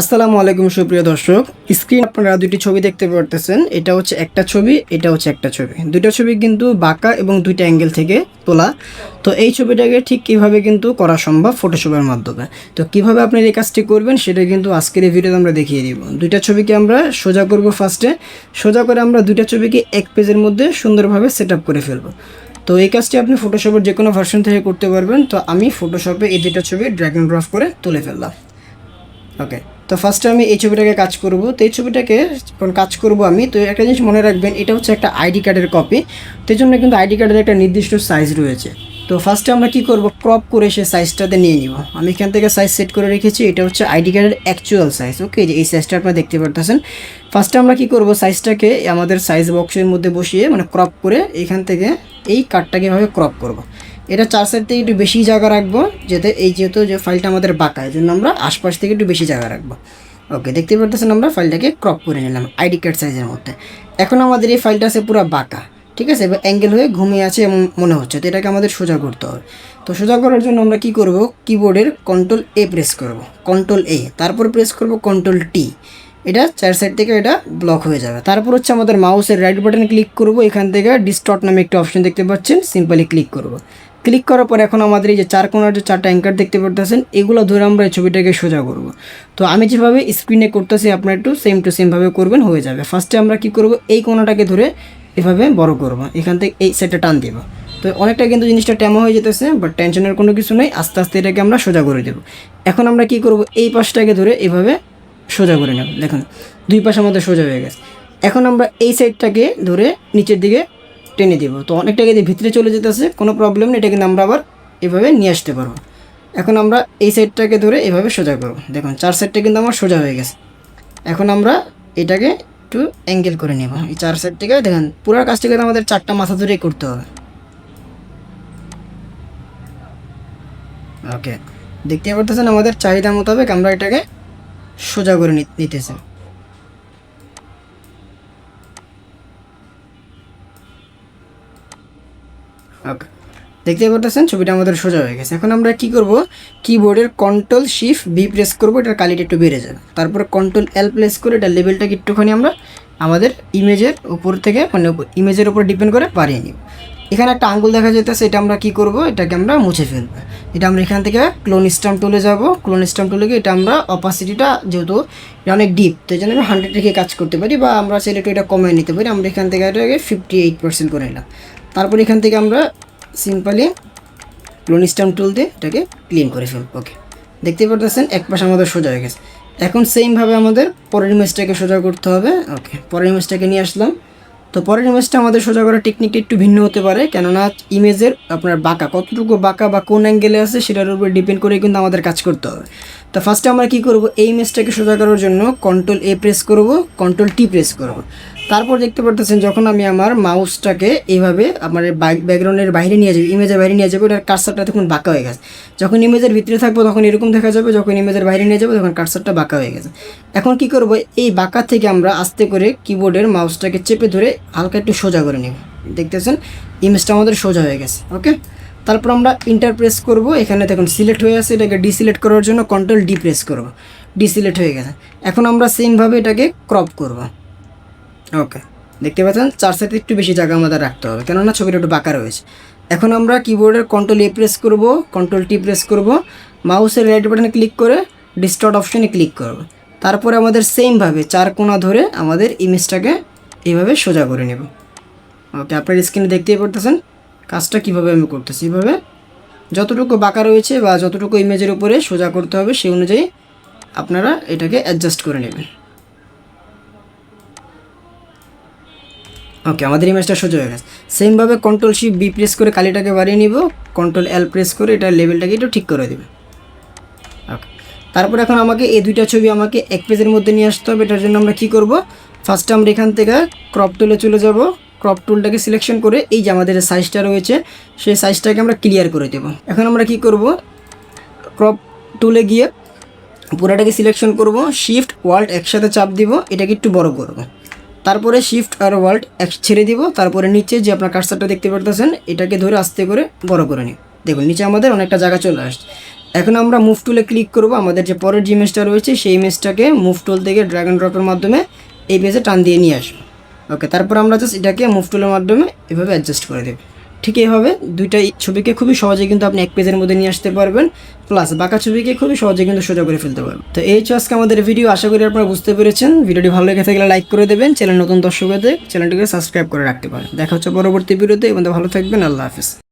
আসসালামু আলাইকুম, সুপ্রিয় দর্শক। স্ক্রিন আপনারা দুটি ছবি দেখতে পারতেছেন। এটা হচ্ছে একটা ছবি, এটা হচ্ছে একটা ছবি। দুইটা ছবি কিন্তু বাঁকা এবং দুইটা অ্যাঙ্গেল থেকে তোলা। তো এই ছবিটাকে ঠিক কীভাবে কিন্তু করা সম্ভব ফটোশপের মাধ্যমে? তো কীভাবে আপনি এই কাজটি করবেন সেটা কিন্তু আজকের এই ভিডিওতে আমরা দেখিয়ে দিব। দুইটা ছবিকে আমরা সোজা করব ফার্স্টে। সোজা করে আমরা দুইটা ছবিকে এক পেজের মধ্যে সুন্দরভাবে সেট করে ফেলব। তো এই কাজটি আপনি ফটোশপের যে কোনো ভার্সন থেকে করতে পারবেন। তো আমি ফটোশপে এই দুইটা ছবি ড্র্যাগ অ্যান্ড ড্রপ করে তুলে ফেললাম। ওকে। তো ফার্স্টে আমি এই ছবিটাকে কাজ করব। তো এই ছবিটাকে যখন কাজ করব আমি, তো একটা জিনিস মনে রাখবেন, এটা হচ্ছে একটা আইডি কার্ডের কপি তো এই জন্য কিন্তু আইডি কার্ডের একটা নির্দিষ্ট সাইজ রয়েছে। তো ফার্স্টে আমরা কি করব? ক্রপ করে সে সাইজটাতে নিয়ে নিব। আমি এখান থেকে সাইজ সেট করে রেখেছি, এটা হচ্ছে আইডি কার্ডের অ্যাকচুয়াল সাইজ ওকে যে এই সাইজটা আপনারা দেখতে পারতেছেন। ফার্স্টে আমরা কি করব? সাইজটাকে আমাদের সাইজ বক্সের মধ্যে বসিয়ে মানে ক্রপ করে এখান থেকে এই কার্ডটাকে এভাবে ক্রপ করব। এটা চার সাইড থেকে একটু বেশি জায়গা রাখব, যাতে এই যেহেতু যে ফাইলটা আমাদের বাঁকা এই জন্য আমরা আশপাশ থেকে একটু বেশি জায়গা রাখব। ওকে দেখতে পারতেছেন আমরা ফাইলটাকে ক্রপ করে নিলাম আইডি কার্ড সাইজের মধ্যে। এখন আমাদের এই ফাইলটা আছে পুরো বাঁকা, ঠিক আছে? এবার অ্যাঙ্গেল হয়ে ঘুমিয়ে আছে এমন মনে হচ্ছে, তো এটাকে আমাদের সোজা করতে হবে। তো সোজা করার জন্য আমরা কি করব? কিবোর্ডের কন্ট্রোল এ প্রেস করব কন্ট্রোল এ তারপর প্রেস করব কন্ট্রোল টি এটা চার সাইড থেকে এটা ব্লক হয়ে যাবে। তারপর হচ্ছে আমাদের মাউসের রাইট বাটন ক্লিক করব, এখান থেকে ডিস্টর্ট নামে একটা অপশন দেখতে পাচ্ছেন সিম্পলি ক্লিক করব। ক্লিক করার পর এখন আমাদের এই যে চার কোনার যে চারটা অ্যাঙ্কার দেখতে পারতেছেন, এগুলো ধরে আমরা এই ছবিটাকে সোজা করব। তো আমি যেভাবে স্ক্রিনে করতেছি, আপনার একটু সেম টু সেমভাবে করবেন, হয়ে যাবে। ফার্স্টে আমরা কি করব? এই কোনাটাকে ধরে এভাবে বড় করব। এখান থেকে এই সাইডটা টান দেবো। তো অনেকটা কিন্তু জিনিসটা টেমো হয়ে যেতেছে বাট টেনশনের কোনো কিছু নেই। আস্তে আস্তে এটাকে আমরা সোজা করে দেবো। এখন আমরা কি করব? এই পাশটাকে ধরে এভাবে সোজা করে নেব। দেখুন, দুই পাশ আমাদের সোজা হয়ে গেছে। এখন আমরা এই সাইডটাকে ধরে নিচের দিকে টেনে দিব। তো অনেকটা কিন্তু ভিতরে চলে যেতেছে কোনো প্রবলেম নেই, এটা কিন্তু আমরা আবার এভাবে নিয়ে আসতে পারব। এখন আমরা এই সাইডটাকে ধরে এভাবে সোজা করব। দেখুন, চার সাইডটা কিন্তু আমার সোজা হয়ে গেছে। এখন আমরা এটাকে একটু অ্যাঙ্গেল করে নেব। এই চার সাইড থেকে দেখেন, পুরো কাজটা আমাদের চারটা মাথা ধরেই করতে হবে। ওকে দেখতে পারতেছেন, আমাদের চাহিদা মোতাবেক আমরা এটাকে সোজা করে নিতেছি। ওকে দেখতে পারতেছেন, ছবিটা আমাদের সোজা হয়ে গেছে। এখন আমরা কি করব? কিবোর্ডের কন্ট্রোল শিফট বি প্রেস করব, এটার কালিটা একটু বেড়ে যাবে। তারপরে কন্ট্রোল এল প্রেস করে এটার লেভেলটাকে একটুখানি আমরা আমাদের ইমেজের উপর থেকে মানে ইমেজের উপর ডিপেন্ড করে বাড়িয়ে নিব। এখানে একটা আঙ্গুল দেখা যেতেছে এটা আমরা কি করব? এটাকে আমরা মুছে ফেলব। এটা আমরা এখান থেকে ক্লোন স্টাম্প তুলে যাব। ক্লোন স্টাম্প তুলে গিয়ে এটা আমরা অপাসিটিটা যেহেতু এটা অনেক ডিপ তো এই জন্য আমরা হান্ড্রেড রেখে কাজ করতে পারি বা আমরা সেটা একটু এটা কমিয়ে নিতে পারি। আমরা এখান থেকে এটাকে ফিফটি এইট পার্সেন্ট করে নিলাম। তারপর এখান থেকে আমরা সিম্পলি স্টাম্প টুল দিয়ে এটাকে ক্লিন করে ফেলব। ওকে দেখতে পারতেছেন, এক পাশে আমাদের সোজা হয়ে গেছে। এখন সেমভাবে আমাদের পরের ইমেজটাকে সোজা করতে হবে। ওকে পরের ইমেজটাকে নিয়ে আসলাম। তো পরের ইমেজটা আমাদের সোজা করার টেকনিকটা একটু ভিন্ন হতে পারে, কেননা ইমেজের আপনার বাঁকা, কতটুকু বাঁকা বা কোন অ্যাঙ্গেলে আছে সেটার উপর ডিপেন্ড করে কিন্তু আমাদের কাজ করতে হবে। তো ফার্স্টে আমরা কি করব? এই ইমেজটাকে সোজা করার জন্য কন্ট্রোল এ প্রেস করব কন্ট্রোল টি প্রেস করব। তারপর দেখতে পারতেছেন যখন আমি আমার মাউসটাকে এইভাবে আমার ব্যাকগ্রাউন্ডের বাইরে নিয়ে যাব ইমেজের বাইরে নিয়ে যাব এটার কার্সারটা তখন বাঁকা হয়ে গেছে। যখন ইমেজের ভিতরে থাকব তখন এরকম দেখা যাবে, যখন ইমেজের বাইরে নিয়ে যাব তখন কার্সারটা বাঁকা হয়ে গেছে। এখন কি করব? এই বাঁকা থেকে আমরা আস্তে করে কিবোর্ডের মাউসটাকে চেপে ধরে হালকা একটু সোজা করে নেব। দেখতেছেন? ইমেজটা আমাদের সোজা হয়ে গেছে ওকে তারপর আমরা ইন্টারপ্রেস করব। এখানে দেখুন সিলেক্ট হয়ে আছে, এটাকে ডিসিলেক্ট করার জন্য কন্ট্রোল ডি প্রেস করব। ডিসিলেক্ট হয়ে গেছে। এখন আমরা সেমভাবে এটাকে ক্রপ করব। ওকে দেখতে পাচ্ছেন, চার সাইডে একটু বেশি জায়গা আমাদের রাখতে হবে, কেননা ছবিটা একটু বাঁকা রয়েছে। এখন আমরা কিবোর্ডের কন্ট্রোল এ প্রেস করব কন্ট্রোল টি প্রেস করব মাউসের রাইট বাটনে ক্লিক করে ডিস্টর্ট অপশনে ক্লিক করব। তারপরে আমাদের সেমভাবে চার কোণা ধরে আমাদের ইমেজটাকে এইভাবে সোজা করে নেব। ওকে আপনার স্ক্রিনে দেখতেই পারতেছেন, কাজটা কীভাবে আমি করতেছি? এইভাবে যতটুকু বাঁকা রয়েছে বা যতটুকু ইমেজের উপরে সোজা করতে হবে, সেই অনুযায়ী আপনারা এটাকে অ্যাডজাস্ট করে নেবেন। ওকে আমাদের ইমেজটা সোজা হয়ে গেছে। সেমভাবে কন্ট্রোল শিফট বি প্রেস করে কালিটাকে বাড়িয়ে নিব কন্ট্রোল এল প্রেস করে এটার লেভেলটাকে একটু ঠিক করে দেবে। ওকে তারপর এখন আমাকে এই দুইটা ছবি আমাকে এক পেজের মধ্যে নিয়ে আসতে হবে, এটার জন্য আমরা কি করব? ফার্স্টে আমরা এখান থেকে ক্রপ টুলে চলে যাব ক্রপ টুলটাকে সিলেকশন করে এই যে আমাদের সাইজটা রয়েছে, সেই সাইজটাকে আমরা ক্লিয়ার করে দেব। এখন আমরা কি করব? ক্রপ টুলে গিয়ে পুরাটাকে সিলেকশন করব শিফট ওয়াল্ট একসাথে চাপ দিব, এটাকে একটু বড় করব। তারপরে শিফট আর ওয়ার্ল্ড এক ছেড়ে দিব, তারপরে নিচে যে আপনার কার্সারটা দেখতে পারতেছেন, এটাকে ধরে আস্তে করে বড় করে নিই। দেখুন, নিচে আমাদের অনেকটা জায়গা চলে আসছে। এখন আমরা মুভ টুলে ক্লিক করব, আমাদের যে পরের যে ইমেজটা রয়েছে, সেই ইমেজটাকে মুভ টুল থেকে ড্র্যাগ অ্যান্ড ড্রপের মাধ্যমে এই পেজে টান দিয়ে নিয়ে আসব। ওকে তারপর আমরা জাস্ট এটাকে মুভ টুলের মাধ্যমে এভাবে অ্যাডজাস্ট করে দেব। ঠিক এইভাবে দুইটাই ছবিকে খুবই সহজে কিন্তু আপনি এক পেজের মধ্যে নিয়ে আসতে পারবেন প্লাস বাঁকা ছবিকে খুবই সহজে কিন্তু সোজা করে ফেলতে পারবেন। তো এই আজকে আমাদের ভিডিও আশা করি আপনারা বুঝতে পেরেছেন। ভিডিওটি ভালো লেগে থাকলে লাইক করে দেবেন চ্যানেল নতুন দর্শকদের চ্যানেলটিকে সাবস্ক্রাইব করে রাখতে পারেন। দেখা হচ্ছে পরবর্তী ভিডিওতে এবং ভালো থাকবেন, আল্লাহ হাফিজ।